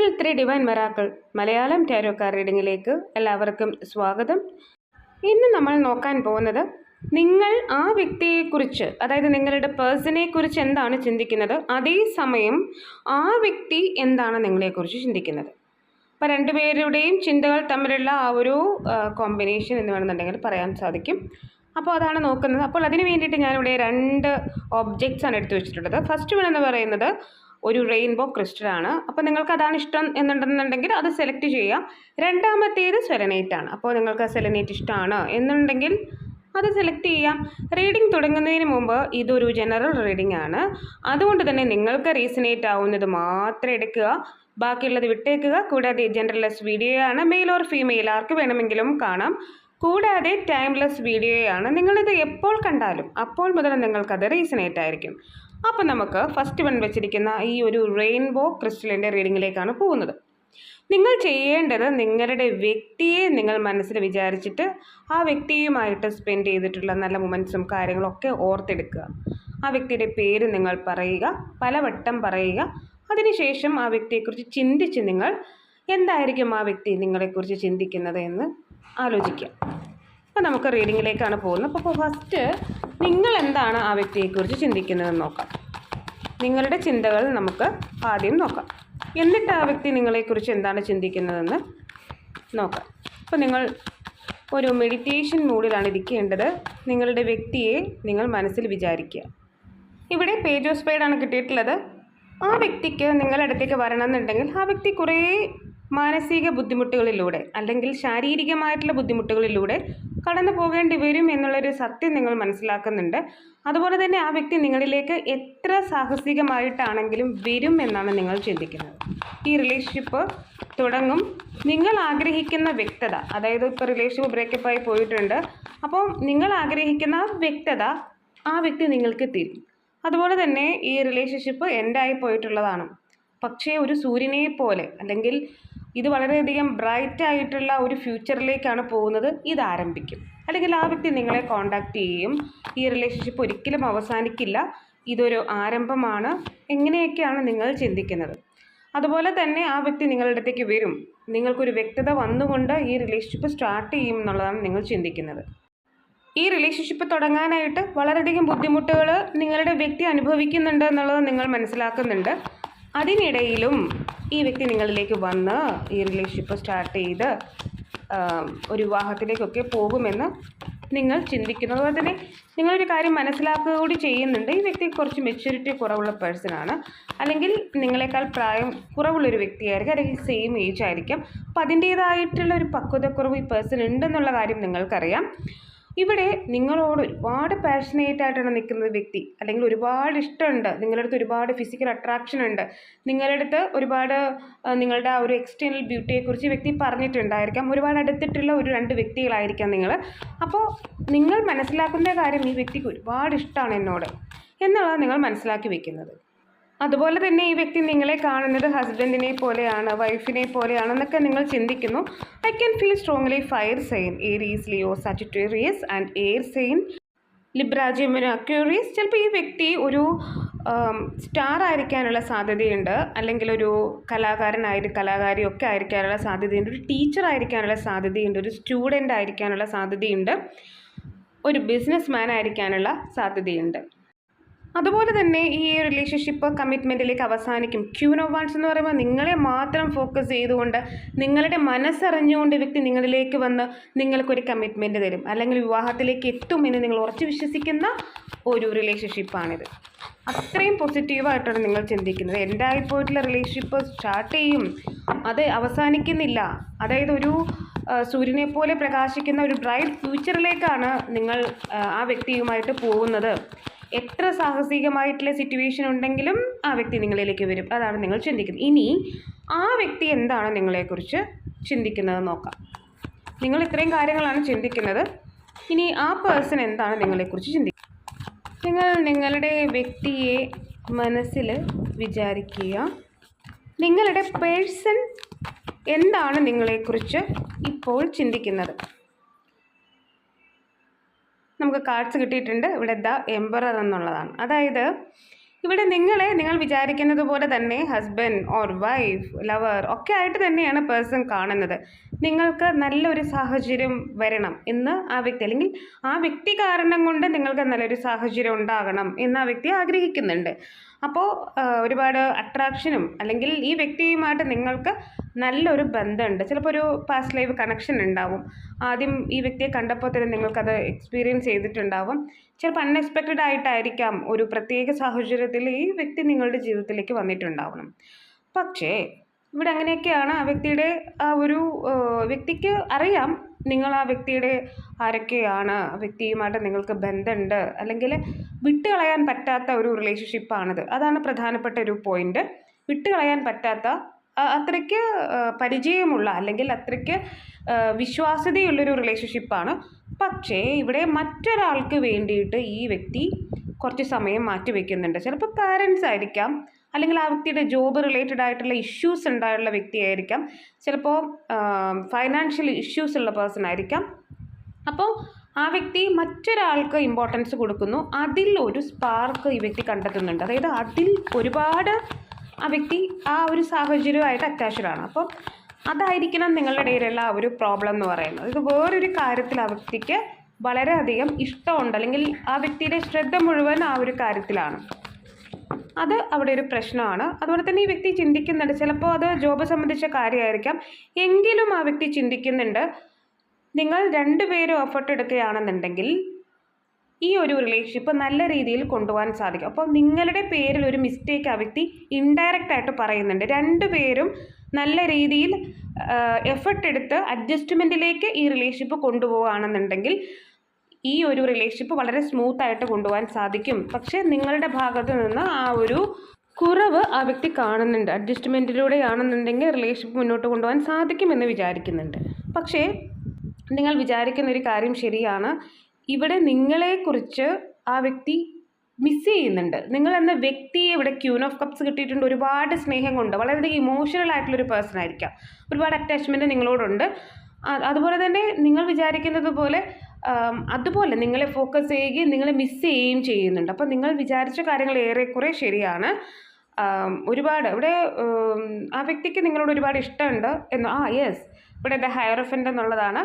Triple three divine miracles Malayalam tarot card റീഡിങ്ങിലേക്ക് എല്ലാവർക്കും സ്വാഗതം. ഇന്ന് നമ്മൾ നോക്കാൻ പോകുന്നത് നിങ്ങൾ ആ വ്യക്തിയെക്കുറിച്ച് അതായത് നിങ്ങളുടെ പേഴ്സണെ കുറിച്ച് എന്താണ് ചിന്തിക്കുന്നത്? അതേസമയം ആ വ്യക്തി എന്താണ് നിങ്ങളെക്കുറിച്ച് ചിന്തിക്കുന്നത്? അപ്പോൾ രണ്ടുപേരുടെയും ചിന്തകൾ തമ്മിലുള്ള ആ ഒരു കോമ്പിനേഷൻ എന്ന് വേണമെന്നുണ്ടെങ്കിൽ പറയാൻ സാധിക്കും. അപ്പോൾ അതാണ് നോക്കുന്നത്. അപ്പോൾ അതിന് വേണ്ടിയിട്ട് ഞാനിവിടെ രണ്ട് ഒബ്ജക്റ്റ്സ് ആണ് എടുത്തു വെച്ചിട്ടുള്ളത്. ഫസ്റ്റ് വൺ എന്ന് പറയുന്നത് ഒരു റെയിൻബോ ക്രിസ്റ്റലാണ് അപ്പോൾ നിങ്ങൾക്ക് അതാണ് ഇഷ്ടം എന്നുണ്ടെന്നുണ്ടെങ്കിൽ അത് സെലക്ട് ചെയ്യാം. രണ്ടാമത്തേത് സെലനേറ്റ് ആണ്. അപ്പോൾ നിങ്ങൾക്ക് സെലനേറ്റ് ഇഷ്ടമാണ് എന്നുണ്ടെങ്കിൽ അത് സെലക്ട് ചെയ്യാം. റീഡിംഗ് തുടങ്ങുന്നതിന് മുമ്പ് ഇതൊരു ജനറൽ റീഡിംഗ് ആണ്. അതുകൊണ്ട് തന്നെ നിങ്ങൾക്ക് റീസനേറ്റ് ആവുന്നത് മാത്രം എടുക്കുക. ബാക്കിയുള്ളത് വിട്ടേക്കുക. കൂടാതെ ജനറൽലെസ് വീഡിയോ ആണ്. മെയിൽ ഓർ ഫീമെയിൽ ആർക്ക് വേണമെങ്കിലും കാണാം. കൂടാതെ ടൈംലെസ് വീഡിയോയാണ് നിങ്ങളിത് എപ്പോൾ കണ്ടാലും അപ്പോൾ മുതൽ നിങ്ങൾക്കത് റീസനേറ്റ് ആയിരിക്കും. അപ്പോൾ നമുക്ക് ഫസ്റ്റ് വൺ വെച്ചിരിക്കുന്ന ഈ ഒരു റെയിൻബോ ക്രിസ്റ്റലിന്റെ റീഡിങ്ങിലേക്കാണ് പോകുന്നത്. നിങ്ങൾ ചെയ്യേണ്ടത് നിങ്ങളുടെ വ്യക്തിയെ നിങ്ങൾ മനസ്സിൽ വിചാരിച്ചിട്ട് ആ വ്യക്തിയുമായിട്ട് സ്പെൻഡ് ചെയ്തിട്ടുള്ള നല്ല മൊമെന്റ്സും കാര്യങ്ങളൊക്കെ ഓർത്തെടുക്കുക. ആ വ്യക്തിയുടെ പേര് നിങ്ങൾ പറയുക പലവട്ടം പറയുക. അതിനുശേഷം ആ വ്യക്തിയെക്കുറിച്ച് ചിന്തിച്ച് നിങ്ങൾ എന്തായിരിക്കും ആ വ്യക്തി നിങ്ങളെക്കുറിച്ച് ചിന്തിക്കുന്നത് എന്ന് ആലോചിക്കുക. അപ്പോൾ നമുക്ക് റീഡിങ്ങിലേക്കാണ് പോകുന്നത്. അപ്പോൾ ഫസ്റ്റ് നിങ്ങൾ എന്താണ് ആ വ്യക്തിയെക്കുറിച്ച് ചിന്തിക്കുന്നതെന്ന് നോക്കാം. നിങ്ങളുടെ ചിന്തകൾ നമുക്ക് ആദ്യം നോക്കാം. എന്നിട്ട് ആ വ്യക്തി നിങ്ങളെക്കുറിച്ച് എന്താണ് ചിന്തിക്കുന്നതെന്ന് നോക്കാം. അപ്പോൾ നിങ്ങൾ ഒരു മെഡിറ്റേഷൻ മൂഡിലാണ് ഇരിക്കേണ്ടത്. നിങ്ങളുടെ വ്യക്തിയെ നിങ്ങൾ മനസ്സിൽ വിചാരിക്കുക. ഇവിടെ പേജ് ഓഫ് സ്പൈഡാണ് കിട്ടിയിട്ടുള്ളത്. ആ വ്യക്തിക്ക് നിങ്ങളുടെ അടുത്തേക്ക് വരണമെന്നുണ്ടെങ്കിൽ ആ വ്യക്തി കുറേ മാനസിക ബുദ്ധിമുട്ടുകളിലൂടെ അല്ലെങ്കിൽ ശാരീരികമായിട്ടുള്ള ബുദ്ധിമുട്ടുകളിലൂടെ കടന്നു പോകേണ്ടി വരും എന്നുള്ളൊരു സത്യം നിങ്ങൾ മനസ്സിലാക്കുന്നുണ്ട്. അതുപോലെ തന്നെ ആ വ്യക്തി നിങ്ങളിലേക്ക് എത്ര സാഹസികമായിട്ടാണെങ്കിലും വരും എന്നാണ് നിങ്ങൾ ചിന്തിക്കുന്നത്. ഈ റിലേഷൻഷിപ്പ് തുടങ്ങും. നിങ്ങൾ ആഗ്രഹിക്കുന്ന വ്യക്തത അതായത് ഇപ്പോൾ റിലേഷൻഷിപ്പ് ബ്രേക്കപ്പ് ആയി പോയിട്ടുണ്ട്. അപ്പോൾ നിങ്ങൾ ആഗ്രഹിക്കുന്ന വ്യക്തത ആ വ്യക്തി നിങ്ങൾക്ക് തരും. അതുപോലെ തന്നെ ഈ റിലേഷൻഷിപ്പ് എൻഡായി പോയിട്ടുള്ളതാണ്. പക്ഷേ ഒരു സൂര്യനെ പോലെ അല്ലെങ്കിൽ ഇത് വളരെയധികം ബ്രൈറ്റ് ആയിട്ടുള്ള ഒരു ഫ്യൂച്ചറിലേക്കാണ് പോകുന്നത്. ഇത് ആരംഭിക്കും. അല്ലെങ്കിൽ ആ വ്യക്തി നിങ്ങളെ കോണ്ടാക്ട് ചെയ്യും. ഈ റിലേഷൻഷിപ്പ് ഒരിക്കലും അവസാനിക്കില്ല. ഇതൊരു ആരംഭമാണ്. എങ്ങനെയൊക്കെയാണ് നിങ്ങൾ ചിന്തിക്കുന്നത്? അതുപോലെ തന്നെ ആ വ്യക്തി നിങ്ങളുടെ അടുത്തേക്ക് വരും. നിങ്ങൾക്കൊരു വ്യക്തത വന്നുകൊണ്ട് ഈ റിലേഷൻഷിപ്പ് സ്റ്റാർട്ട് ചെയ്യും എന്നുള്ളതാണ് നിങ്ങൾ ചിന്തിക്കുന്നത്. ഈ റിലേഷൻഷിപ്പ് തുടങ്ങാനായിട്ട് വളരെയധികം ബുദ്ധിമുട്ടുകൾ നിങ്ങളുടെ വ്യക്തി അനുഭവിക്കുന്നുണ്ട് എന്നുള്ളത് നിങ്ങൾ മനസ്സിലാക്കുന്നുണ്ട്. അതിനിടയിലും ഈ വ്യക്തി നിങ്ങളിലേക്ക് വന്ന് ഈ റിലേഷൻഷിപ്പ് സ്റ്റാർട്ട് ചെയ്ത് ഒരു വിവാഹത്തിലേക്കൊക്കെ പോകുമെന്ന് നിങ്ങൾ ചിന്തിക്കുന്നു അതുപോലെ തന്നെ നിങ്ങളൊരു കാര്യം മനസ്സിലാക്കുക കൂടി ചെയ്യുന്നുണ്ട്. ഈ വ്യക്തി കുറച്ച് മെച്യൂരിറ്റി കുറവുള്ള പേഴ്സണാണ് അല്ലെങ്കിൽ നിങ്ങളെക്കാൾ പ്രായം കുറവുള്ളൊരു വ്യക്തിയായിരിക്കും. അല്ലെങ്കിൽ സെയിം ഏജ് ആയിരിക്കും. അപ്പോൾ അതിന്റേതായിട്ടുള്ള ഒരു പക്വതക്കുറവ് ഈ പേഴ്സൺ ഉണ്ടെന്നുള്ള കാര്യം നിങ്ങൾക്കറിയാം. ഇവിടെ നിങ്ങളോട് ഒരുപാട് പാഷനേറ്റ് ആയിട്ടാണ് നിൽക്കുന്ന വ്യക്തി അല്ലെങ്കിൽ ഒരുപാട് ഇഷ്ടമുണ്ട് നിങ്ങളുടെ ഒരുപാട് ഫിസിക്കൽ അട്രാക്ഷൻ ഉണ്ട് നിങ്ങളുടെ അടുത്ത് ഒരുപാട് നിങ്ങളുടെ ആ ഒരു എക്സ്റ്റേണൽ ബ്യൂട്ടിയെക്കുറിച്ച് വ്യക്തി പറഞ്ഞിട്ടുണ്ടായിരിക്കാം ഒരുപാട് അടുത്തിട്ടുള്ള ഒരു രണ്ട് വ്യക്തികളായിരിക്കാം നിങ്ങൾ അപ്പോൾ നിങ്ങൾ മനസ്സിലാക്കുന്ന കാര്യം ഈ വ്യക്തിക്ക് ഒരുപാട് ഇഷ്ടമാണ് എന്നോട്. എന്നുള്ളത് നിങ്ങൾ മനസ്സിലാക്കി വെക്കുന്നത്. അതുപോലെ തന്നെ ഈ വ്യക്തി നിങ്ങളെ കാണുന്നത് ഹസ്ബൻഡിനെ പോലെയാണ് വൈഫിനെ പോലെയാണെന്നൊക്കെ നിങ്ങൾ ചിന്തിക്കുന്നു. I can feel strongly fire sign Aries Leo Sagittarius and air sign ലിബ്രാജിയമിന് Aquarius ചിലപ്പോൾ ഈ വ്യക്തി ഒരു സ്റ്റാർ ആയിരിക്കാനുള്ള സാധ്യതയുണ്ട്. അല്ലെങ്കിൽ ഒരു കലാകാരനായി കലാകാരിയൊക്കെ ആയിരിക്കാനുള്ള സാധ്യതയുണ്ട്. ഒരു ടീച്ചർ ആയിരിക്കാനുള്ള സാധ്യതയുണ്ട്. ഒരു സ്റ്റുഡന്റ് ആയിരിക്കാനുള്ള സാധ്യതയുണ്ട്. ഒരു ബിസിനസ് മാൻ ആയിരിക്കാനുള്ള സാധ്യതയുണ്ട്. അതുപോലെ തന്നെ ഈ റിലേഷൻഷിപ്പ് കമ്മിറ്റ്മെന്റിലേക്ക് അവസാനിക്കും. ക്യൂനോ വാൺസ് എന്ന് പറയുമ്പോൾ നിങ്ങളെ മാത്രം ഫോക്കസ് ചെയ്തുകൊണ്ട് നിങ്ങളുടെ മനസ്സറിഞ്ഞുകൊണ്ട് വ്യക്തി നിങ്ങളിലേക്ക് വന്ന് നിങ്ങൾക്കൊരു കമ്മിറ്റ്മെന്റ് തരും. അല്ലെങ്കിൽ വിവാഹത്തിലേക്ക് എത്തും എന്ന് നിങ്ങൾ ഉറച്ചു വിശ്വസിക്കുന്ന ഒരു റിലേഷൻഷിപ്പാണിത് അത്രയും പോസിറ്റീവായിട്ടാണ് നിങ്ങൾ ചിന്തിക്കുന്നത്. എന്റെ ആയിപ്പോയിട്ടുള്ള റിലേഷൻഷിപ്പ് സ്റ്റാർട്ട് ചെയ്യും? അത് അവസാനിക്കുന്നില്ല. അതായത് ഒരു സൂര്യനെ പോലെ പ്രകാശിക്കുന്ന ഒരു ബ്രൈറ്റ് ഫ്യൂച്ചറിലേക്കാണ് നിങ്ങൾ ആ വ്യക്തിയുമായിട്ട് പോകുന്നത്. എത്ര സാഹസികമായിട്ടുള്ള സിറ്റുവേഷൻ ഉണ്ടെങ്കിലും ആ വ്യക്തി നിങ്ങളിലേക്ക് വരും. അതാണ് നിങ്ങൾ ചിന്തിക്കുന്നത്. ഇനി ആ വ്യക്തി എന്താണ് നിങ്ങളെക്കുറിച്ച് ചിന്തിക്കുന്നത് നോക്കാം. നിങ്ങൾ ഇത്രയും കാര്യങ്ങളാണ് ചിന്തിക്കുന്നത്. ഇനി ആ പേഴ്സൺ എന്താണ് നിങ്ങളെക്കുറിച്ച് ചിന്തിക്കുന്നത് നിങ്ങൾ നിങ്ങളുടെ വ്യക്തിയെ മനസ്സിൽ വിചാരിക്കുക. നിങ്ങളുടെ പേഴ്സൺ എന്താണ് നിങ്ങളെക്കുറിച്ച് ഇപ്പോൾ ചിന്തിക്കുന്നത്? നമുക്ക് കാർഡ്സ് കിട്ടിയിട്ടുണ്ട്. ഇവിടെ ദ എംബറർ എന്നുള്ളതാണ്. അതായത് ഇവിടെ നിങ്ങളെ നിങ്ങൾ വിചാരിക്കുന്നത് പോലെ തന്നെ ഹസ്ബൻഡ് ഓർ വൈഫ് ലവർ ഒക്കെ ആയിട്ട് തന്നെയാണ് പേഴ്സൺ കാണുന്നത്. നിങ്ങൾക്ക് നല്ലൊരു സാഹചര്യം വരണം എന്ന് ആ വ്യക്തി അല്ലെങ്കിൽ ആ വ്യക്തി കാരണം കൊണ്ട് നിങ്ങൾക്ക് നല്ലൊരു സാഹചര്യം ഉണ്ടാകണം എന്ന് ആ വ്യക്തി ആഗ്രഹിക്കുന്നുണ്ട്. അപ്പോൾ ഒരുപാട് അട്രാക്ഷനും അല്ലെങ്കിൽ ഈ വ്യക്തിയുമായിട്ട് നിങ്ങൾക്ക് നല്ലൊരു ബന്ധമുണ്ട്. ചിലപ്പോൾ ഒരു പാസ്റ്റ് ലൈഫ് കണക്ഷൻ ഉണ്ടാവും. ആദ്യം ഈ വ്യക്തിയെ കണ്ടപ്പോൾ തന്നെ നിങ്ങൾക്കത് എക്സ്പീരിയൻസ് ചെയ്തിട്ടുണ്ടാവും. ചിലപ്പോൾ അൺഎക്സ്പെക്റ്റഡ് ആയിട്ടായിരിക്കാം ഒരു പ്രത്യേക സാഹചര്യത്തിൽ ഈ വ്യക്തി നിങ്ങളുടെ ജീവിതത്തിലേക്ക് വന്നിട്ടുണ്ടാവണം. പക്ഷേ ഇവിടെ അങ്ങനെയൊക്കെയാണ് ആ വ്യക്തിയുടെ ആ ഒരു വ്യക്തിക്ക് അറിയാം നിങ്ങൾ ആ വ്യക്തിയുടെ ആരൊക്കെയാണ് ആ വ്യക്തിയുമായിട്ട് നിങ്ങൾക്ക് ബന്ധമുണ്ട് അല്ലെങ്കിൽ വിട്ടുകളയാൻ പറ്റാത്ത ഒരു റിലേഷൻഷിപ്പാണിത് അതാണ് പ്രധാനപ്പെട്ട ഒരു പോയിന്റ് വിട്ടുകളയാൻ പറ്റാത്ത അത്രയ്ക്ക് പരിചയമുള്ള അല്ലെങ്കിൽ അത്രയ്ക്ക് വിശ്വാസ്യതയുള്ളൊരു റിലേഷൻഷിപ്പാണ് പക്ഷേ ഇവിടെ മറ്റൊരാൾക്ക് വേണ്ടിയിട്ട് ഈ വ്യക്തി കുറച്ച് സമയം മാറ്റി വയ്ക്കുന്നുണ്ട് ചിലപ്പോൾ പാരൻസ് ആയിരിക്കാം അല്ലെങ്കിൽ ആ വ്യക്തിയുടെ ജോബ് റിലേറ്റഡ് ആയിട്ടുള്ള ഇഷ്യൂസ് ഉണ്ടായുള്ള വ്യക്തിയായിരിക്കാം. ചിലപ്പോൾ ഫൈനാൻഷ്യൽ ഇഷ്യൂസ് ഉള്ള പേഴ്സൺ ആയിരിക്കാം. അപ്പോൾ ആ വ്യക്തി മറ്റൊരാൾക്ക് ഇമ്പോർട്ടൻസ് കൊടുക്കുന്നു. അതിൽ ഒരു സ്പാർക്ക് ഈ വ്യക്തി കണ്ടെത്തുന്നുണ്ട്. അതായത് അതിൽ ഒരുപാട് ആ വ്യക്തി ആ ഒരു സാഹചര്യമായിട്ട് അറ്റാച്ച്ഡ് ആണ്. അപ്പോൾ അതായിരിക്കണം നിങ്ങളുടെ ഇടയിലുള്ള ഒരു പ്രോബ്ലം എന്ന് പറയുന്നത്. ഇത് വേറൊരു കാര്യത്തിൽ ആ വ്യക്തിക്ക് വളരെയധികം ഇഷ്ടമുണ്ട്. അല്ലെങ്കിൽ ആ വ്യക്തിയുടെ ശ്രദ്ധ മുഴുവൻ ആ ഒരു കാര്യത്തിലാണ്. അത് അവിടെ ഒരു പ്രശ്നമാണ്. അതുപോലെ തന്നെ ഈ വ്യക്തി ചിന്തിക്കുന്നുണ്ട് ചിലപ്പോൾ അത് ജോബ് സംബന്ധിച്ച കാര്യമായിരിക്കാം. എങ്കിലും ആ വ്യക്തി ചിന്തിക്കുന്നുണ്ട് നിങ്ങൾ രണ്ടുപേരും എഫർട്ട് എടുക്കുകയാണെന്നുണ്ടെങ്കിൽ ഈ ഒരു റിലേഷൻഷിപ്പ് നല്ല രീതിയിൽ കൊണ്ടുപോകാൻ സാധിക്കും. അപ്പോൾ നിങ്ങളുടെ പേരിൽ ഒരു മിസ്റ്റേക്ക് ആ വ്യക്തി ഇൻഡയറക്റ്റ് ആയിട്ട് പറയുന്നുണ്ട്. രണ്ടുപേരും നല്ല രീതിയിൽ എഫർട്ട് എടുത്ത് അഡ്ജസ്റ്റ്മെന്റിലേക്ക് ഈ റിലേഷൻഷിപ്പ് കൊണ്ടുപോവുകയാണെന്നുണ്ടെങ്കിൽ ഈ ഒരു റിലേഷൻഷിപ്പ് വളരെ സ്മൂത്ത് ആയിട്ട് കൊണ്ടുപോകാൻ സാധിക്കും. പക്ഷേ നിങ്ങളുടെ ഭാഗത്ത് നിന്ന് ആ ഒരു കുറവ് ആ വ്യക്തി കാണുന്നുണ്ട്. അഡ്ജസ്റ്റ്മെന്റിലൂടെയാണെന്നുണ്ടെങ്കിൽ റിലേഷൻഷിപ്പ് മുന്നോട്ട് കൊണ്ടുപോകാൻ സാധിക്കുമെന്ന് വിചാരിക്കുന്നുണ്ട്. പക്ഷേ നിങ്ങൾ വിചാരിക്കുന്ന ഒരു കാര്യം ശരിയാണ്. ഇവിടെ നിങ്ങളെക്കുറിച്ച് ആ വ്യക്തി മിസ് ചെയ്യുന്നുണ്ട്. നിങ്ങൾ എന്ന വ്യക്തിയെ ഇവിടെ ക്യൂൺ ഓഫ് കപ്സ് കിട്ടിയിട്ടുണ്ട്. ഒരുപാട് സ്നേഹം കൊണ്ട് വളരെയധികം ഇമോഷണൽ ആയിട്ടുള്ളൊരു പേഴ്സൺ ആയിരിക്കാം. ഒരുപാട് അറ്റാച്ച്മെന്റ് നിങ്ങളോടുണ്ട്. അതുപോലെ തന്നെ നിങ്ങൾ വിചാരിക്കുന്നത് പോലെ അതുപോലെ നിങ്ങളെ ഫോക്കസ് ചെയ്യുകയും നിങ്ങളെ മിസ് ചെയ്യുകയും ചെയ്യുന്നുണ്ട്. അപ്പോൾ നിങ്ങൾ വിചാരിച്ച കാര്യങ്ങൾ ഏറെക്കുറെ ശരിയാണ്. ഒരുപാട് ഇവിടെ ആ വ്യക്തിക്ക് നിങ്ങളോട് ഒരുപാട് ഇഷ്ടമുണ്ട് എന്ന് ആ യെസ് ഇവിടെ ദ ഹയറഫന്റ് എന്നുള്ളതാണ്.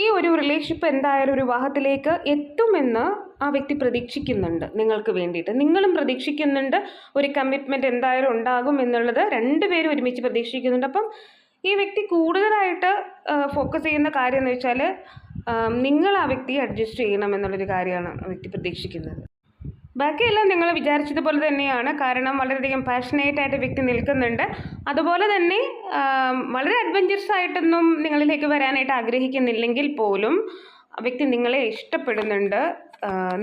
ഈ ഒരു റിലേഷൻഷിപ്പ് എന്തായാലും ഒരു വിവാഹത്തിലേക്ക് എത്തുമെന്ന് ആ വ്യക്തി പ്രതീക്ഷിക്കുന്നുണ്ട് നിങ്ങൾക്ക് വേണ്ടിയിട്ട്. നിങ്ങളും പ്രതീക്ഷിക്കുന്നുണ്ട് ഒരു കമ്മിറ്റ്മെന്റ് എന്തായാലും ഉണ്ടാകും എന്നുള്ളത് രണ്ടുപേരും ഒരുമിച്ച് പ്രതീക്ഷിക്കുന്നുണ്ട്. അപ്പം ഈ വ്യക്തി കൂടുതലായിട്ട് ഫോക്കസ് ചെയ്യുന്ന കാര്യം എന്ന് വെച്ചാൽ നിങ്ങൾ ആ വ്യക്തിയെ അഡ്ജസ്റ്റ് ചെയ്യണം എന്നുള്ളൊരു കാര്യമാണ് ആ വ്യക്തി പ്രതീക്ഷിക്കുന്നത്. ബാക്കിയെല്ലാം നിങ്ങൾ വിചാരിച്ചതുപോലെ തന്നെയാണ്. കാരണം വളരെയധികം പാഷനേറ്റ് ആയിട്ട് വ്യക്തി നിൽക്കുന്നുണ്ട്. അതുപോലെ തന്നെ വളരെ അഡ്വഞ്ചറസ് ആയിട്ടൊന്നും നിങ്ങളിലേക്ക് വരാനായിട്ട് ആഗ്രഹിക്കുന്നില്ലെങ്കിൽ പോലും വ്യക്തി നിങ്ങളെ ഇഷ്ടപ്പെടുന്നുണ്ട്.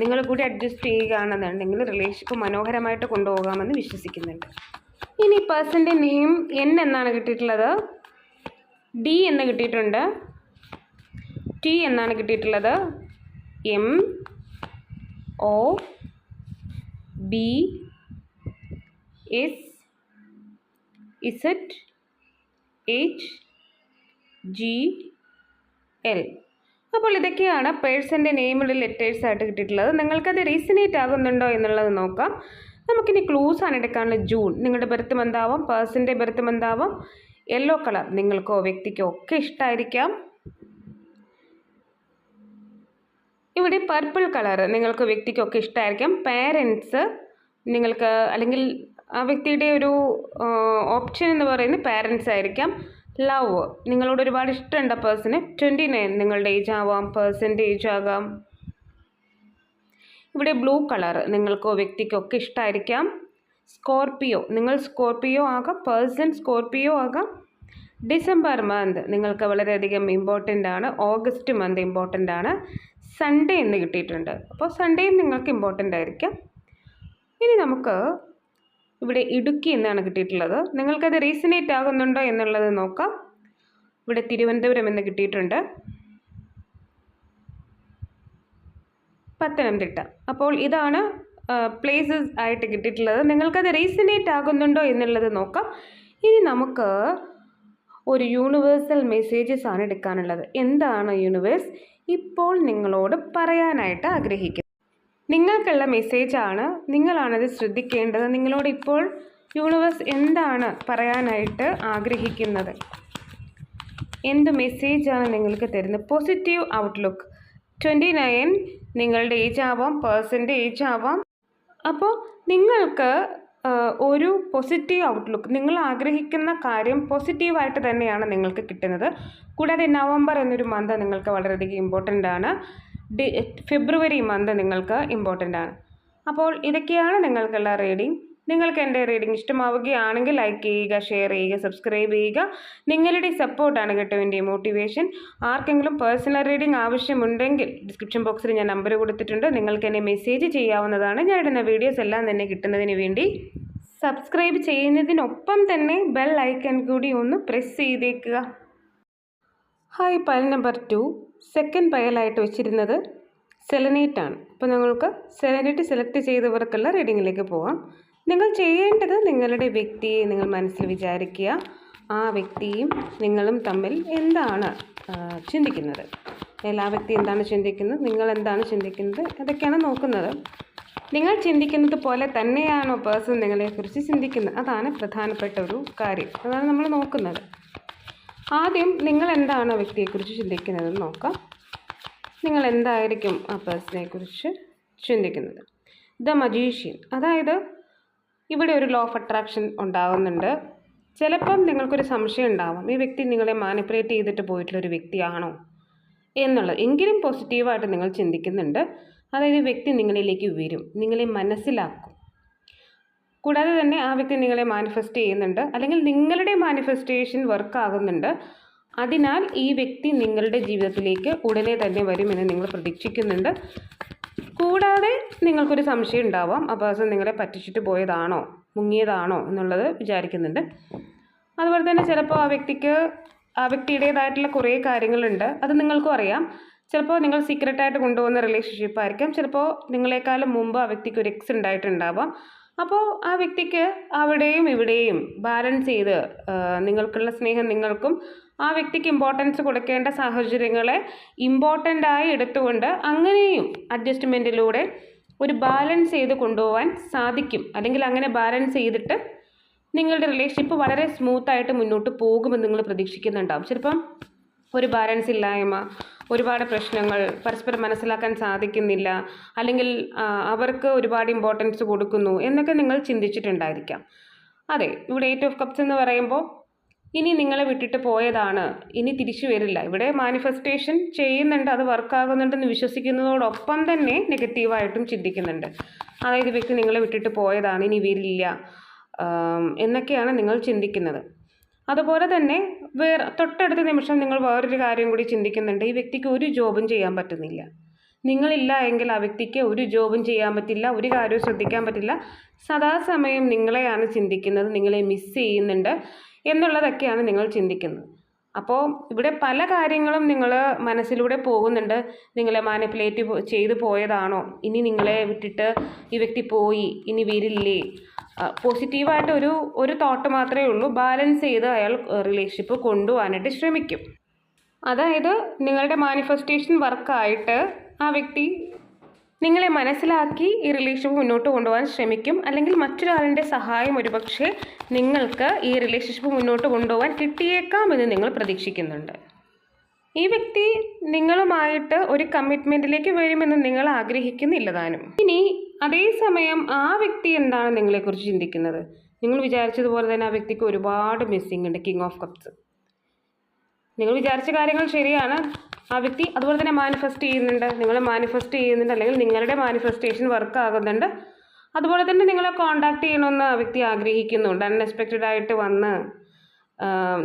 നിങ്ങൾ കൂടി അഡ്ജസ്റ്റ് ചെയ്യുകയാണെന്നുണ്ടെങ്കിൽ റിലേഷൻഷിപ്പ് മനോഹരമായിട്ട് കൊണ്ടുപോകാമെന്ന് വിശ്വസിക്കുന്നുണ്ട്. ഇനി പേഴ്സന്റെ നെയിം എൻ എന്നാണ് കിട്ടിയിട്ടുള്ളത്. ഡി എന്ന് കിട്ടിയിട്ടുണ്ട്. ടി എന്നാണ് കിട്ടിയിട്ടുള്ളത്. M O B S Z H G L അപ്പോൾ ഇതൊക്കെയാണ് പേഴ്സന്റെ നെയിമുള്ള ലെറ്റേഴ്സ് ആയിട്ട് കിട്ടിയിട്ടുള്ളത്. നിങ്ങൾക്കത് റീസനേറ്റ് ആകുന്നുണ്ടോ എന്നുള്ളത് നോക്കാം. നമുക്കിനി ക്ലൂസ് ആണ് എടുക്കാനുള്ള ജൂൺ. നിങ്ങളുടെ ബർത്ത് മന്താവാം പേഴ്സന്റെ ബർത്ത് മന്താവാം യെല്ലോ കളർ നിങ്ങൾക്കോ വ്യക്തിക്കോ ഒക്കെ ഇഷ്ടമായിരിക്കാം ഇവിടെ പർപ്പിൾ കളർ നിങ്ങൾക്ക് വ്യക്തിക്കൊക്കെ ഇഷ്ടമായിരിക്കാം പാരൻസ് നിങ്ങൾക്ക് അല്ലെങ്കിൽ ആ വ്യക്തിയുടെ ഒരു ഓപ്ഷൻ എന്ന് പറയുന്നത് പാരൻസ് ആയിരിക്കാം. ലവ് നിങ്ങളോട് ഒരുപാട് ഇഷ്ടമുണ്ട് പേഴ്സണ് ട്വന്റി നയൻ നിങ്ങളുടെ ഏജ് ആവാം പേഴ്സന്റെ ഏജ് ആകാം. ഇവിടെ ബ്ലൂ കളർ നിങ്ങൾക്ക് വ്യക്തിക്കൊക്കെ ഇഷ്ടമായിരിക്കാം സ്കോർപിയോ നിങ്ങൾ സ്കോർപിയോ ആകാം പേഴ്സൺ സ്കോർപിയോ ആകാം. ഡിസംബർ മന്ത് നിങ്ങൾക്ക് വളരെയധികം ഇമ്പോർട്ടന്റ് ആണ്. ഓഗസ്റ്റ് മന്ത് ഇമ്പോർട്ടന്റ് ആണ്. സൺഡേ എന്ന് കിട്ടിയിട്ടുണ്ട്. അപ്പോൾ സൺഡേയും നിങ്ങൾക്ക് ഇമ്പോർട്ടന്റ് ആയിരിക്കാം. ഇനി നമുക്ക് ഇവിടെ ഇടുക്കി എന്നാണ് കിട്ടിയിട്ടുള്ളത്. നിങ്ങൾക്കത് റീസനേറ്റ് ആകുന്നുണ്ടോ എന്നുള്ളത് നോക്കാം. ഇവിടെ തിരുവനന്തപുരം എന്ന് കിട്ടിയിട്ടുണ്ട്. പത്തനംതിട്ട. അപ്പോൾ ഇതാണ് പ്ലേസസ് ആയിട്ട് കിട്ടിയിട്ടുള്ളത്. നിങ്ങൾക്കത് റീസനേറ്റ് ആകുന്നുണ്ടോ എന്നുള്ളത് നോക്കാം. ഇനി നമുക്ക് ഒരു യൂണിവേഴ്സൽ മെസ്സേജസ് ആണ് എടുക്കാനുള്ളത്. എന്താണ് യൂണിവേഴ്സ് ഇപ്പോൾ നിങ്ങളോട് പറയാനായിട്ട് ആഗ്രഹിക്കുന്നു. നിങ്ങൾക്കുള്ള മെസ്സേജാണ്. നിങ്ങളാണത് ശ്രദ്ധിക്കേണ്ടത്. നിങ്ങളോട് ഇപ്പോൾ യൂണിവേഴ്സ് എന്താണ് പറയാനായിട്ട് ആഗ്രഹിക്കുന്നത്? എന്ത് മെസ്സേജാണ് നിങ്ങൾക്ക് തരുന്നത്? Positive outlook. ട്വന്റി നയൻ നിങ്ങളുടെ ഏജ് ആവാം പേഴ്സന്റെ ഏജ് ആവാം അപ്പോൾ നിങ്ങൾക്ക് ഒരു പോസിറ്റീവ് ഔട്ട്ലുക്ക് നിങ്ങൾ ആഗ്രഹിക്കുന്ന കാര്യം പോസിറ്റീവായിട്ട് തന്നെയാണ് നിങ്ങൾക്ക് കിട്ടുന്നത്. കൂടാതെ നവംബർ എന്നൊരു മന്ത് നിങ്ങൾക്ക് വളരെയധികം ഇമ്പോർട്ടന്റ് ആണ്. ഫെബ്രുവരി മന്ത് നിങ്ങൾക്ക് ഇമ്പോർട്ടന്റ് ആണ്. അപ്പോൾ ഇതൊക്കെയാണ് നിങ്ങൾക്കുള്ള റീഡിംഗ് നിങ്ങൾക്ക് എന്റെ റീഡിംഗ് ഇഷ്ടമാവുകയാണെങ്കിൽ ലൈക്ക് ചെയ്യുക ഷെയർ ചെയ്യുക സബ്സ്ക്രൈബ് ചെയ്യുക. നിങ്ങളുടെ സപ്പോർട്ടാണ് കേട്ടോ എന്റെ മോട്ടിവേഷൻ. ആർക്കെങ്കിലും പേഴ്സണൽ റീഡിംഗ് ആവശ്യമുണ്ടെങ്കിൽ ഡിസ്ക്രിപ്ഷൻ ബോക്സിൽ ഞാൻ നമ്പർ കൊടുത്തിട്ടുണ്ട്. നിങ്ങൾക്ക് എന്നെ മെസ്സേജ് ചെയ്യാവുന്നതാണ്. ഞാൻ ഇടുന്ന വീഡിയോസ് എല്ലാം തന്നെ കിട്ടുന്നതിന് വേണ്ടി സബ്സ്ക്രൈബ് ചെയ്യുന്നതിനൊപ്പം തന്നെ ബെൽ ഐക്കൺ കൂടി ഒന്ന് പ്രസ് ചെയ്തേക്കുക. Hi Payal number two. Second പയലായിട്ട് വെച്ചിരുന്നത് സെലനേറ്റാണ്. അപ്പോൾ നിങ്ങൾക്ക് സെലനേറ്റ് സെലക്ട് ചെയ്തവർക്കുള്ള റീഡിങ്ങിലേക്ക് പോവാം. നിങ്ങൾ ചെയ്യേണ്ടത് നിങ്ങളുടെ വ്യക്തിയെ നിങ്ങൾ മനസ്സിൽ വിചാരിക്കുക. ആ വ്യക്തിയും നിങ്ങളും തമ്മിൽ എന്താണ് ചിന്തിക്കുന്നത്? എല്ലാ വ്യക്തി എന്താണ് ചിന്തിക്കുന്നത്? നിങ്ങൾ എന്താണ് ചിന്തിക്കുന്നത്? അതൊക്കെയാണ് നോക്കുന്നത്. നിങ്ങൾ ചിന്തിക്കുന്നത് പോലെ തന്നെയാണോ പേഴ്സൺ നിങ്ങളെക്കുറിച്ച് ചിന്തിക്കുന്നത്? അതാണ് പ്രധാനപ്പെട്ട ഒരു കാര്യം. അതാണ് നമ്മൾ നോക്കുന്നത്. ആദ്യം നിങ്ങൾ എന്താണ് വ്യക്തിയെക്കുറിച്ച് ചിന്തിക്കുന്നതെന്ന് നോക്കാം. നിങ്ങൾ എന്തായിരിക്കും ആ പേഴ്സണെ കുറിച്ച് ചിന്തിക്കുന്നത്? ദ മജീഷ്യൻ അതായത് ഇവിടെ ഒരു ലോ ഓഫ് അട്രാക്ഷൻ ഉണ്ടാകുന്നുണ്ട് ചിലപ്പം നിങ്ങൾക്കൊരു സംശയം ഉണ്ടാവാം. ഈ വ്യക്തി നിങ്ങളെ മാനിപ്പുലേറ്റ് ചെയ്തിട്ട് പോയിട്ടുള്ള ഒരു വ്യക്തിയാണോ എന്നുള്ളത്. എങ്കിലും പോസിറ്റീവായിട്ട് നിങ്ങൾ ചിന്തിക്കുന്നുണ്ട്. അതായത് വ്യക്തി നിങ്ങളിലേക്ക് വരും. നിങ്ങളെ മനസ്സിലാക്കും. കൂടാതെ തന്നെ ആ വ്യക്തി നിങ്ങളെ മാനിഫെസ്റ്റ് ചെയ്യുന്നുണ്ട്. അല്ലെങ്കിൽ നിങ്ങളുടെ മാനിഫെസ്റ്റേഷൻ വർക്ക് ആകുന്നുണ്ട്. അതിനാൽ ഈ വ്യക്തി നിങ്ങളുടെ ജീവിതത്തിലേക്ക് ഉടനെ തന്നെ വരുമെന്ന് നിങ്ങൾ പ്രതീക്ഷിക്കുന്നുണ്ട്. കൂടാതെ നിങ്ങൾക്കൊരു സംശയം ഉണ്ടാവാം പേഴ്സൺ നിങ്ങളെ പറ്റിച്ചിട്ട് പോയതാണോ മുങ്ങിയതാണോ എന്നുള്ളത് വിചാരിക്കുന്നുണ്ട്. അതുപോലെ തന്നെ ചിലപ്പോൾ ആ വ്യക്തിക്ക് ആ വ്യക്തിയുടേതായിട്ടുള്ള കുറേ കാര്യങ്ങളുണ്ട് അത് നിങ്ങൾക്കും അറിയാം. ചിലപ്പോൾ നിങ്ങൾ സീക്രട്ടായിട്ട് കൊണ്ടുപോകുന്ന റിലേഷൻഷിപ്പ് ആയിരിക്കാം. ചിലപ്പോൾ നിങ്ങളെക്കാളും മുമ്പ് ആ വ്യക്തിക്ക് ഒരു എക്സ് ഉണ്ടായിട്ടുണ്ടാവാം. അപ്പോൾ ആ വ്യക്തിക്ക് അവിടെയും ഇവിടെയും ബാലൻസ് ചെയ്ത് നിങ്ങൾക്കുള്ള സ്നേഹം നിങ്ങൾക്കും ആ വ്യക്തിക്ക് ഇമ്പോർട്ടൻസ് കൊടുക്കേണ്ട സാഹചര്യങ്ങളെ ഇമ്പോർട്ടന്റ് ആയി എടുത്തുകൊണ്ട് അങ്ങനെയും അഡ്ജസ്റ്റ്മെന്റിലൂടെ ഒരു ബാലൻസ് ചെയ്ത് കൊണ്ടുപോകാൻ സാധിക്കും. അല്ലെങ്കിൽ അങ്ങനെ ബാലൻസ് ചെയ്തിട്ട് നിങ്ങളുടെ റിലേഷൻഷിപ്പ് വളരെ സ്മൂത്തായിട്ട് മുന്നോട്ട് പോകുമെന്ന് നിങ്ങൾ പ്രതീക്ഷിക്കുന്നുണ്ടാവും. ചിലപ്പം ഒരു ബാലൻസ് ഇല്ലായ്മ ഒരുപാട് പ്രശ്നങ്ങൾ പരസ്പരം മനസ്സിലാക്കാൻ സാധിക്കുന്നില്ല അല്ലെങ്കിൽ അവർക്ക് ഒരുപാട് ഇമ്പോർട്ടൻസ് കൊടുക്കുന്നു എന്നൊക്കെ നിങ്ങൾ ചിന്തിച്ചിട്ടുണ്ടായിരിക്കാം. അതെ ഇവിടെ എയ്റ്റ് ഓഫ് കപ്സ് എന്ന് പറയുമ്പോൾ ഇനി നിങ്ങളെ വിട്ടിട്ട് പോയതാണ്. ഇനി തിരിച്ചു വരില്ല. ഇവിടെ മാനിഫെസ്റ്റേഷൻ ചെയ്യുന്നുണ്ട്. അത് വർക്കാകുന്നുണ്ടെന്ന് വിശ്വസിക്കുന്നതോടൊപ്പം തന്നെ നെഗറ്റീവായിട്ടും ചിന്തിക്കുന്നുണ്ട്. അതായത് വ്യക്തി നിങ്ങളെ വിട്ടിട്ട് പോയതാണ്. ഇനി വരില്ല. എന്നൊക്കെയാണ് നിങ്ങൾ ചിന്തിക്കുന്നത്. അതുപോലെ തന്നെ വേറെ തൊട്ടടുത്ത നിമിഷം നിങ്ങൾ വേറൊരു കാര്യം കൂടി ചിന്തിക്കുന്നുണ്ട്. ഈ വ്യക്തിക്ക് ഒരു ജോബും ചെയ്യാൻ പറ്റുന്നില്ല. നിങ്ങളില്ല എങ്കിൽ ആ വ്യക്തിക്ക് ഒരു ജോബും ചെയ്യാൻ പറ്റില്ല. ഒരു കാര്യവും ശ്രദ്ധിക്കാൻ പറ്റില്ല. സദാസമയം നിങ്ങളെയാണ് ചിന്തിക്കുന്നത്. നിങ്ങളെ മിസ് ചെയ്യുന്നുണ്ട്. എന്നുള്ളതൊക്കെയാണ് നിങ്ങൾ ചിന്തിക്കുന്നത്. അപ്പോൾ ഇവിടെ പല കാര്യങ്ങളും നിങ്ങൾ മനസ്സിലൂടെ പോകുന്നുണ്ട്. നിങ്ങളെ മാനിപ്പുലേറ്റ് ചെയ്തു പോയതാണോ? ഇനി നിങ്ങളെ വിട്ടിട്ട് ഈ വ്യക്തി പോയി ഇനി വരില്ലേ? പോസിറ്റീവായിട്ട് ഒരു ഒരു തോട്ട് മാത്രമേ ഉള്ളൂ. ബാലൻസ് ചെയ്ത് അയാൾ റിലേഷൻഷിപ്പ് കൊണ്ടുപോകാനായിട്ട് ശ്രമിക്കും. അതായത് നിങ്ങളുടെ മാനിഫെസ്റ്റേഷൻ വർക്കായിട്ട് ആ വ്യക്തി നിങ്ങളെ മനസ്സിലാക്കി ഈ റിലേഷൻഷിപ്പ് മുന്നോട്ട് കൊണ്ടുപോകാൻ ശ്രമിക്കും. അല്ലെങ്കിൽ മറ്റൊരാളിന്റെ സഹായം ഒരുപക്ഷെ നിങ്ങൾക്ക് ഈ റിലേഷൻഷിപ്പ് മുന്നോട്ട് കൊണ്ടുപോകാൻ കിട്ടിയേക്കാമെന്ന് നിങ്ങൾ പ്രതീക്ഷിക്കുന്നുണ്ട്. ഈ വ്യക്തി നിങ്ങളുമായിട്ട് ഒരു കമ്മിറ്റ്മെന്റിലേക്ക് വരുമെന്ന് നിങ്ങൾ ആഗ്രഹിക്കുന്നില്ല താനും ഇനി അതേസമയം ആ വ്യക്തി എന്താണ് നിങ്ങളെക്കുറിച്ച് ചിന്തിക്കുന്നത്? നിങ്ങൾ വിചാരിച്ചതുപോലെ തന്നെ ആ വ്യക്തിക്ക് ഒരുപാട് മിസ്സിംഗ് ഉണ്ട്. കിങ് ഓഫ് കപ്സ് നിങ്ങൾ വിചാരിച്ച കാര്യങ്ങൾ ശരിയാണ്. ആ വ്യക്തി അതുപോലെ തന്നെ മാനിഫെസ്റ്റ് ചെയ്യുന്നുണ്ട്. നിങ്ങൾ മാനിഫെസ്റ്റ് ചെയ്യുന്നുണ്ട്. അല്ലെങ്കിൽ നിങ്ങളുടെ മാനിഫെസ്റ്റേഷൻ വർക്ക് ആകുന്നുണ്ട്. അതുപോലെ തന്നെ നിങ്ങളെ കോണ്ടാക്ട് ചെയ്യണമെന്ന് ആ വ്യക്തി ആഗ്രഹിക്കുന്നുണ്ട്. അൺഎക്സ്പെക്റ്റഡ് ആയിട്ട് വന്ന്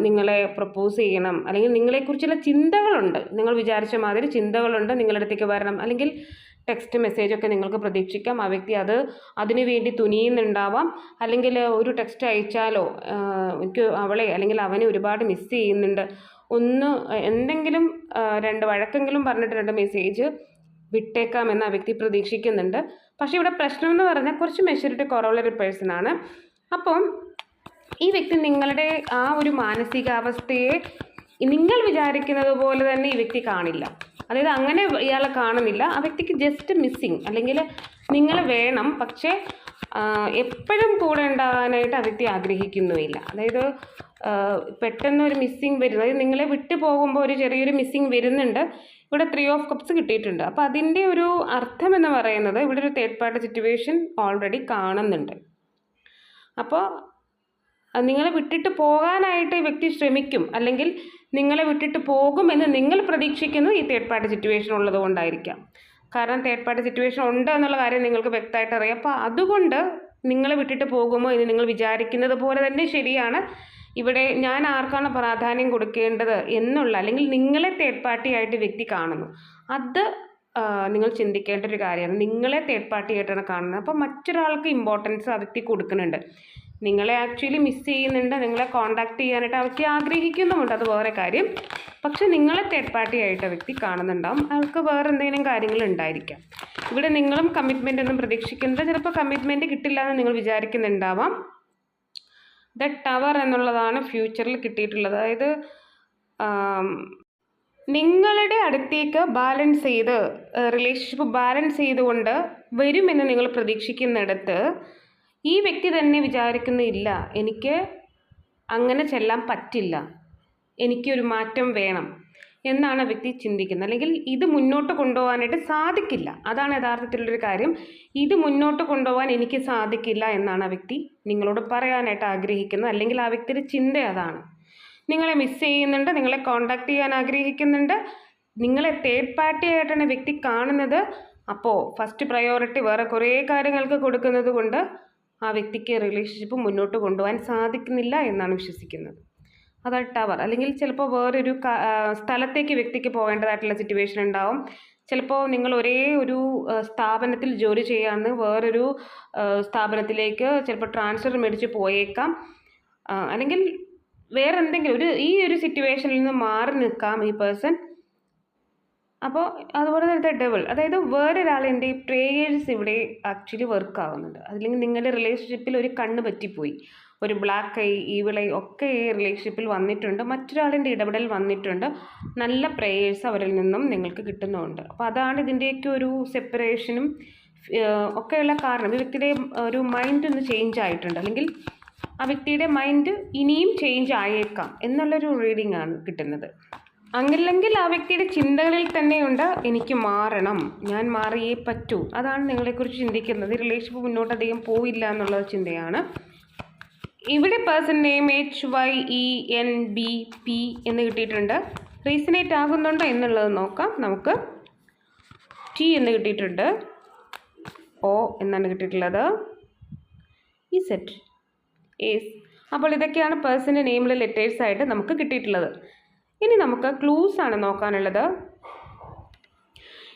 നിങ്ങളെ പ്രപ്പോസ് ചെയ്യണം. അല്ലെങ്കിൽ നിങ്ങളെക്കുറിച്ചുള്ള ചിന്തകളുണ്ട്. നിങ്ങൾ വിചാരിച്ച മാതിരി ചിന്തകളുണ്ട് നിങ്ങളുടെ അടുത്തേക്ക് വരണം. അല്ലെങ്കിൽ ടെക്സ്റ്റ് മെസ്സേജൊക്കെ നിങ്ങൾക്ക് പ്രതീക്ഷിക്കാം. ആ വ്യക്തി അത് അതിനു വേണ്ടി തുനിയുന്നുണ്ടാവാം. അല്ലെങ്കിൽ ഒരു ടെക്സ്റ്റ് അയച്ചാലോ എനിക്ക് അവളെ അല്ലെങ്കിൽ അവനെ ഒരുപാട് മിസ് ചെയ്യുന്നുണ്ട്. ഒന്ന് എന്തെങ്കിലും രണ്ട് വഴക്കെങ്കിലും പറഞ്ഞിട്ട് രണ്ട് മെസ്സേജ് വിട്ടേക്കാമെന്ന് ആ വ്യക്തി പ്രതീക്ഷിക്കുന്നുണ്ട്. പക്ഷേ ഇവിടെ പ്രശ്നം എന്ന് പറഞ്ഞാൽ കുറച്ച് മെച്യൂരിറ്റി കുറവുള്ള ഒരു പേഴ്സണാണ് അപ്പം ഈ വ്യക്തി നിങ്ങളുടെ ആ ഒരു മാനസികാവസ്ഥയെ നിങ്ങൾ വിചാരിക്കുന്നത് പോലെ തന്നെ ഈ വ്യക്തി കാണില്ല. അതായത് അങ്ങനെ ഇയാളെ കാണുന്നില്ല. ആ വ്യക്തിക്ക് ജസ്റ്റ് മിസ്സിങ് അല്ലെങ്കിൽ നിങ്ങൾ വേണം. പക്ഷേ എപ്പോഴും കൂടെ ഉണ്ടാകാനായിട്ട് ആ വ്യക്തി ആഗ്രഹിക്കുന്നുമില്ല. അതായത് പെട്ടെന്ന് ഒരു മിസ്സിങ് വരുന്നത് അതായത് നിങ്ങളെ വിട്ടു പോകുമ്പോൾ ഒരു ചെറിയൊരു മിസ്സിങ് വരുന്നുണ്ട്. ഇവിടെ ത്രീ ഓഫ് കപ്സ് കിട്ടിയിട്ടുണ്ട്. അപ്പോൾ അതിന്റെ ഒരു അർത്ഥം എന്ന് പറയുന്നത് ഇവിടെ ഒരു തേർഡ് പാർട്ടി സിറ്റുവേഷൻ ഓൾറെഡി കാണുന്നുണ്ട്. അപ്പോൾ നിങ്ങളെ വിട്ടിട്ട് പോകാനായിട്ട് വ്യക്തി ശ്രമിക്കും. അല്ലെങ്കിൽ നിങ്ങളെ വിട്ടിട്ട് പോകുമെന്ന് നിങ്ങൾ പ്രതീക്ഷിക്കുന്നു ഈ തേർഡ് പാർട്ടി സിറ്റുവേഷൻ ഉള്ളത് കൊണ്ടായിരിക്കാം കാരണം തേർഡ് പാർട്ടി സിറ്റുവേഷൻ ഉണ്ട് എന്നുള്ള കാര്യം നിങ്ങൾക്ക് വ്യക്തമായിട്ട് അറിയാം. അപ്പോൾ അതുകൊണ്ട് നിങ്ങളെ വിട്ടിട്ട് പോകുമോ എന്ന് നിങ്ങൾ വിചാരിക്കുന്നത് പോലെ തന്നെ ശരിയാണ്. ഇവിടെ ഞാൻ ആർക്കാണ് പ്രാധാന്യം കൊടുക്കേണ്ടത് എന്നുള്ള അല്ലെങ്കിൽ നിങ്ങളെ തേർഡ് പാർട്ടി ആയിട്ട് വ്യക്തി കാണുന്നു. അത് നിങ്ങൾ ചിന്തിക്കേണ്ട ഒരു കാര്യമാണ്. നിങ്ങളെ തേർഡ് പാർട്ടി ആയിട്ടാണ് കാണുന്നത്. അപ്പോൾ മറ്റൊരാൾക്ക് ഇമ്പോർട്ടൻസ് ആ വ്യക്തി കൊടുക്കുന്നുണ്ട്. നിങ്ങളെ ആക്ച്വലി മിസ് ചെയ്യുന്നുണ്ട്. നിങ്ങളെ കോണ്ടാക്ട് ചെയ്യാനായിട്ട് അവർക്ക് ആഗ്രഹിക്കുന്നുമുണ്ട്. അത് വേറെ കാര്യം. പക്ഷെ നിങ്ങളെ തേർഡ് പാർട്ടി ആയിട്ട് വ്യക്തി കാണുന്നുണ്ടാവും. അവർക്ക് വേറെ എന്തെങ്കിലും കാര്യങ്ങൾ ഉണ്ടായിരിക്കാം. ഇവിടെ നിങ്ങളും കമ്മിറ്റ്മെന്റ് ഒന്നും പ്രതീക്ഷിക്കുന്നില്ല ചിലപ്പോൾ കമ്മിറ്റ്മെന്റ് കിട്ടില്ല എന്ന് നിങ്ങൾ വിചാരിക്കുന്നുണ്ടാവാം. ദ ടവർ എന്നുള്ളതാണ് ഫ്യൂച്ചറിൽ കിട്ടിയിട്ടുള്ളത്. അതായത് നിങ്ങളുടെ അടുത്തേക്ക് ബാലൻസ് ചെയ്ത് റിലേഷൻഷിപ്പ് ബാലൻസ് ചെയ്തുകൊണ്ട് വരുമെന്ന് നിങ്ങൾ പ്രതീക്ഷിക്കുന്നിടത്ത് ഈ വ്യക്തി തന്നെ വിചാരിക്കുന്നില്ല എനിക്ക് അങ്ങനെ ചെല്ലാൻ പറ്റില്ല എനിക്കൊരു മാറ്റം വേണം എന്നാണ് ആ വ്യക്തി ചിന്തിക്കുന്നത്. അല്ലെങ്കിൽ ഇത് മുന്നോട്ട് കൊണ്ടുപോകാനായിട്ട് സാധിക്കില്ല. അതാണ് യഥാർത്ഥത്തിലുള്ളൊരു കാര്യം. ഇത് മുന്നോട്ട് കൊണ്ടുപോകാൻ എനിക്ക് സാധിക്കില്ല എന്നാണ് ആ വ്യക്തി നിങ്ങളോട് പറയാനായിട്ട് ആഗ്രഹിക്കുന്നത്. അല്ലെങ്കിൽ ആ വ്യക്തിയുടെ ചിന്ത അതാണ്. നിങ്ങളെ മിസ് ചെയ്യുന്നുണ്ട് നിങ്ങളെ കോണ്ടാക്ട് ചെയ്യാൻ ആഗ്രഹിക്കുന്നുണ്ട്. നിങ്ങളെ തേർഡ് പാർട്ടി ആയിട്ടാണ് വ്യക്തി കാണുന്നത്. അപ്പോൾ ഫസ്റ്റ് പ്രയോറിറ്റി വേറെ കുറേ കാര്യങ്ങൾക്ക് കൊടുക്കുന്നത് കൊണ്ട് ആ വ്യക്തിക്ക് റിലേഷൻഷിപ്പ് മുന്നോട്ട് കൊണ്ടുപോകാൻ സാധിക്കുന്നില്ല എന്നാണ് വിശ്വസിക്കുന്നത്. അതാണ് ടവർ. അല്ലെങ്കിൽ ചിലപ്പോൾ വേറൊരു സ്ഥലത്തേക്ക് വ്യക്തിക്ക് പോകേണ്ടതായിട്ടുള്ള സിറ്റുവേഷൻ ഉണ്ടാവും. ചിലപ്പോൾ നിങ്ങൾ ഒരേ ഒരു സ്ഥാപനത്തിൽ ജോലി ചെയ്യാമെന്ന് വേറൊരു സ്ഥാപനത്തിലേക്ക് ചിലപ്പോൾ ട്രാൻസ്ഫർ മേടിച്ച് പോയേക്കാം. അല്ലെങ്കിൽ വേറെ എന്തെങ്കിലും ഒരു ഈ ഒരു സിറ്റുവേഷനിൽ നിന്ന് മാറി നിൽക്കാം ഈ പേഴ്സൺ അപ്പോൾ അതുപോലെ തന്നെ ഡബിൾ അതായത് വേറൊരാളിന്റെ പ്രേയേഴ്സ് ഇവിടെ ആക്ച്വലി വർക്ക് ആവുന്നുണ്ട്. അല്ലെങ്കിൽ നിങ്ങളുടെ റിലേഷൻഷിപ്പിൽ ഒരു കണ്ണ് പറ്റിപ്പോയി. ഒരു ബ്ലാക്ക് ഐ ഈവിൾ ഒക്കെ ഈ റിലേഷൻഷിപ്പിൽ വന്നിട്ടുണ്ട്. മറ്റൊരാളിന്റെ ഇടപെടൽ വന്നിട്ടുണ്ട്. നല്ല പ്രേയേഴ്സ് അവരിൽ നിന്നും നിങ്ങൾക്ക് കിട്ടുന്നുണ്ട്. അപ്പോൾ അതാണ് ഇതിന്റെയൊക്കെ ഒരു സെപ്പറേഷനും ഒക്കെയുള്ള കാരണം. ഈ വ്യക്തിയുടെ ഒരു മൈൻഡ് ഒന്ന് ചേഞ്ച് ആയിട്ടുണ്ട്. അല്ലെങ്കിൽ ആ വ്യക്തിയുടെ മൈൻഡ് ഇനിയും ചേഞ്ച് ആയേക്കാം. എന്നുള്ളൊരു റീഡിംഗ് ആണ് കിട്ടുന്നത്. അങ്ങല്ലെങ്കിൽ ആ വ്യക്തിയുടെ ചിന്തകളിൽ തന്നെയുണ്ട് എനിക്ക് മാറണം ഞാൻ മാറിയേ പറ്റൂ. അതാണ് നിങ്ങളെക്കുറിച്ച് ചിന്തിക്കുന്നത്. റിലേഷൻഷിപ്പ് മുന്നോട്ട് അധികം പോയില്ല എന്നുള്ള ചിന്തയാണ്. ഇവിടെ person name H Y E N B P എന്ന് കിട്ടിയിട്ടുണ്ട്. റീസണേറ്റ് ആകുന്നുണ്ടോ എന്നുള്ളത് നോക്കാം. നമുക്ക് ടി എന്ന് കിട്ടിയിട്ടുണ്ട്. ഒ എന്നാണ് കിട്ടിയിട്ടുള്ളത്. ഈ സെറ്റ് ഏസ് അപ്പോൾ ഇതൊക്കെയാണ് പേഴ്സന്റെ നെയിമിലെ ലെറ്റേഴ്സായിട്ട് നമുക്ക് കിട്ടിയിട്ടുള്ളത്. ഇനി നമുക്ക് ക്ലൂസ് ആണ് നോക്കാനുള്ളത്.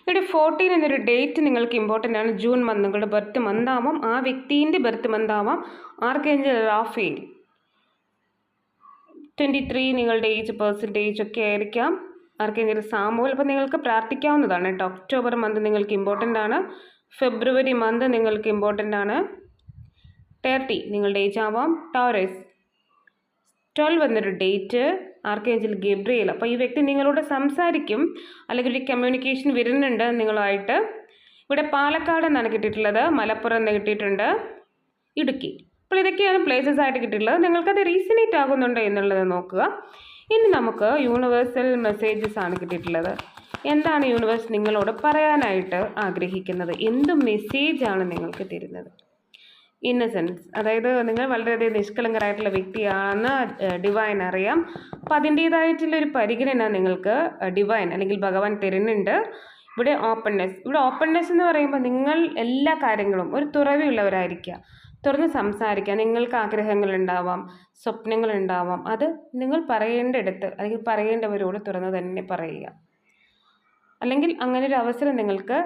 ഇവിടെ ഫോർട്ടീൻ എന്നൊരു ഡേറ്റ് നിങ്ങൾക്ക് ഇമ്പോർട്ടന്റ് ആണ്. ജൂൺ മന്ത് നിങ്ങളുടെ ബർത്ത് മന്ത് ആവാം. ആ വ്യക്തിന്റെ ബർത്ത് മന്ത് ആവാം. ആർക്കേഞ്ചൽ റാഫേൽ ട്വന്റി ത്രീ നിങ്ങളുടെ ഏജ് പെർസെന്റേജ് ഒക്കെ ആയിരിക്കാം. ആർക്കേഞ്ചൽ സാമൂൽ അപ്പോൾ നിങ്ങൾക്ക് പ്രാർത്ഥിക്കാവുന്നതാണ് കേട്ടോ ഒക്ടോബർ മന്ത് നിങ്ങൾക്ക് ഇമ്പോർട്ടന്റ് ആണ്. ഫെബ്രുവരി മന്ത് നിങ്ങൾക്ക് ഇമ്പോർട്ടന്റ് ആണ്. തേർട്ടി നിങ്ങളുടെ ഏജ് ആവാം. ടോറസ് ട്വൽവ് എന്നൊരു ഡേറ്റ് ആർക്കേഞ്ചൽ ഗബ്രിയേൽ. അപ്പോൾ ഈ വ്യക്തി നിങ്ങളോട് സംസാരിക്കും അല്ലെങ്കിൽ ഒരു കമ്മ്യൂണിക്കേഷൻ വരുന്നുണ്ട് നിങ്ങളുമായിട്ട് ഇവിടെ പാലക്കാട് എന്നാണ് കിട്ടിയിട്ടുള്ളത് മലപ്പുറം എന്ന് കിട്ടിയിട്ടുണ്ട് ഇടുക്കി. അപ്പോൾ ഇതൊക്കെയാണ് പ്ലേസസ് ആയിട്ട് കിട്ടിയിട്ടുള്ളത്. നിങ്ങൾക്കത് റീസണേറ്റ് ആകുന്നുണ്ടോ എന്നുള്ളത് നോക്കുക. ഇനി നമുക്ക് യൂണിവേഴ്സൽ മെസ്സേജസ് ആണ് കിട്ടിയിട്ടുള്ളത്. എന്താണ് യൂണിവേഴ്സ് നിങ്ങളോട് പറയാനായിട്ട് ആഗ്രഹിക്കുന്നത്? എന്ത് മെസ്സേജാണ് നിങ്ങൾക്ക് തരുന്നത്? ഇന്നസെൻസ് അതായത് നിങ്ങൾ വളരെയധികം നിഷ്കളങ്കരായിട്ടുള്ള വ്യക്തിയാണെന്ന് ഡിവൈൻ അറിയാം. അപ്പം അതിന്റേതായിട്ടുള്ള ഒരു പരിഗണന നിങ്ങൾക്ക് ഡിവൈൻ അല്ലെങ്കിൽ ഭഗവാൻ തരുന്നുണ്ട്. ഇവിടെ ഓപ്പൺനെസ് ഇവിടെ ഓപ്പൺനെസ് എന്ന് പറയുമ്പോൾ നിങ്ങൾ എല്ലാ കാര്യങ്ങളും ഒരു തുറവിയുള്ളവരായിരിക്കുക. തുറന്ന് സംസാരിക്കുക. നിങ്ങൾക്ക് ആഗ്രഹങ്ങൾ ഉണ്ടാവാം സ്വപ്നങ്ങൾ ഉണ്ടാവാം അത് നിങ്ങൾ പറയേണ്ടിടത്ത് അല്ലെങ്കിൽ പറയേണ്ടവരോട് തുറന്ന് തന്നെ പറയുക. അല്ലെങ്കിൽ അങ്ങനെ ഒരു അവസരം നിങ്ങൾക്ക്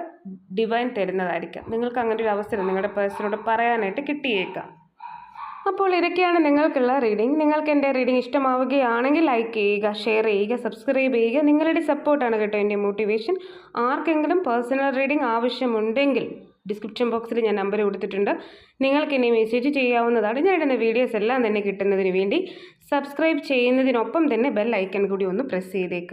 ഡിവൈൻ തരുന്നതായിരിക്കാം. നിങ്ങൾക്ക് അങ്ങനെ ഒരു അവസരം നിങ്ങളുടെ പേഴ്സണോട് പറയാനായിട്ട് കിട്ടിയേക്കാം. അപ്പോൾ ഇതൊക്കെയാണ് നിങ്ങൾക്കുള്ള റീഡിംഗ് നിങ്ങൾക്ക് എന്റെ റീഡിംഗ് ഇഷ്ടമാവുകയാണെങ്കിൽ ലൈക്ക് ചെയ്യുക ഷെയർ ചെയ്യുക സബ്സ്ക്രൈബ് ചെയ്യുക. നിങ്ങളുടെ സപ്പോർട്ടാണ് കേട്ടോ എന്റെ മോട്ടിവേഷൻ ആർക്കെങ്കിലും പേഴ്സണൽ റീഡിംഗ് ആവശ്യമുണ്ടെങ്കിൽ ഡിസ്ക്രിപ്ഷൻ ബോക്സിൽ ഞാൻ നമ്പർ കൊടുത്തിട്ടുണ്ട്. നിങ്ങൾക്ക് എന്നെ മെസ്സേജ് ചെയ്യാവുന്നതാണ്. ഞാൻ ഇടുന്ന വീഡിയോസ് എല്ലാം തന്നെ കിട്ടുന്നതിന് വേണ്ടി സബ്സ്ക്രൈബ് ചെയ്യുന്നതിനൊപ്പം തന്നെ ബെൽ ഐക്കൺ കൂടി ഒന്ന് പ്രസ് ചെയ്തേക്ക്.